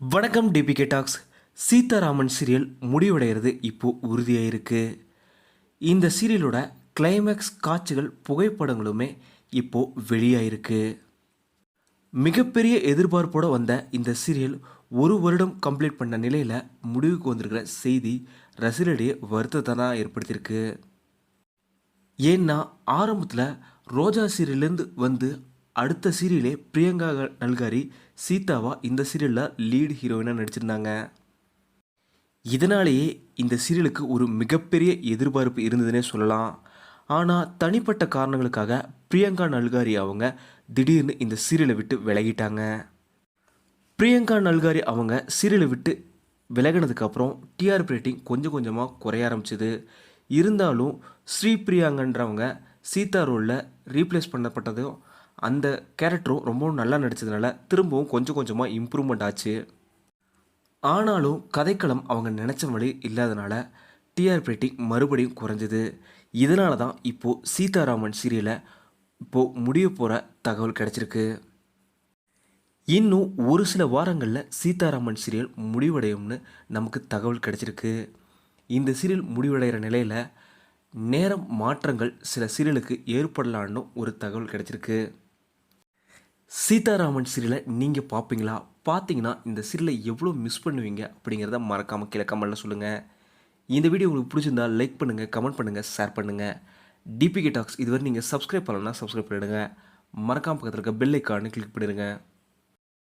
வணக்கம் DPK tax. Sitharaman serial முடிவடைகிறது இப்போது உறுதியாயிருக்கு. இந்த சீரியலோட கிளைமேக்ஸ் காட்சிகள் புகைப்படங்களுமே இப்போது வெளியாயிருக்கு. மிகப்பெரிய எதிர்பார்ப்போடு வந்த இந்த சீரியல் ஒரு வருடம் கம்ப்ளீட் பண்ண நிலையில் முடிவுக்கு வந்திருக்கிற செய்தி ரசிகர்களிடையே வருத்தத்தை தான் ஏற்படுத்தியிருக்கு. ஏன்னா ஆரம்பத்தில் ரோஜா சீரியல்லேருந்து வந்து அடுத்த சீரியலே பிரியங்கா நல்காரி சீதாவா இந்த சீரியலில் லீடு ஹீரோயினாக நடிச்சிருந்தாங்க. இதனாலேயே இந்த சீரியலுக்கு ஒரு மிகப்பெரிய எதிர்பார்ப்பு இருந்ததுன்னே சொல்லலாம். ஆனால் தனிப்பட்ட காரணங்களுக்காக பிரியங்கா நல்காரி அவங்க திடீர்னு இந்த சீரியலை விட்டு விலகிட்டாங்க. பிரியங்கா நல்காரி அவங்க சீரியலை விட்டு விலகினதுக்கப்புறம் டிஆர்பி ரேட்டிங் கொஞ்சம் கொஞ்சமாக குறைய ஆரம்பிச்சிது. இருந்தாலும் ஸ்ரீ பிரியாங்கன்றவங்க சீதா ரோலில் ரீப்ளேஸ் பண்ணப்பட்டதும் அந்த கேரக்டரும் ரொம்பவும் நல்லா நடித்ததுனால திரும்பவும் கொஞ்சம் கொஞ்சமாக இம்ப்ரூவ்மெண்ட் ஆச்சு. ஆனாலும் கதைக்களம் அவங்க நினச்ச வழி இல்லாதனால டிஆர் ரேட்டிங் மறுபடியும் குறைஞ்சது. இதனால தான் இப்போது சீதாராமன் சீரியலை இப்போது முடிய போகிற தகவல் கிடச்சிருக்கு. இன்னும் ஒரு சில வாரங்களில் சீதாராமன் சீரியல் முடிவடையும்னு நமக்கு தகவல் கிடைச்சிருக்கு. இந்த சீரியல் முடிவடைகிற நிலையில் நேரம் மாற்றங்கள் சில சீரியலுக்கு ஏற்படலான்னு ஒரு தகவல் கிடச்சிருக்கு. சீதாராமன் சீரியலை நீங்கள் பார்ப்பீங்களா பார்த்தீங்கன்னா இந்த சீரியலை எவ்வளோ மிஸ் பண்ணுவீங்க அப்படிங்கிறத மறக்காமல் கீழே கமெண்ட்டில் சொல்லுங்கள் இந்த வீடியோ உங்களுக்கு பிடிச்சிருந்தா லைக் பண்ணுங்கள் கமெண்ட் பண்ணுங்கள் ஷேர் பண்ணுங்கள் டிபிகே டாக்ஸ் இதுவரை நீங்கள் சப்ஸ்கிரைப் பண்ணலன்னா சப்ஸ்கிரைப் பண்ணிடுங்க. மறக்காமல் பக்கத்தில் இருக்க பெல் ஐக்கானு கிளிக் பண்ணிடுங்க.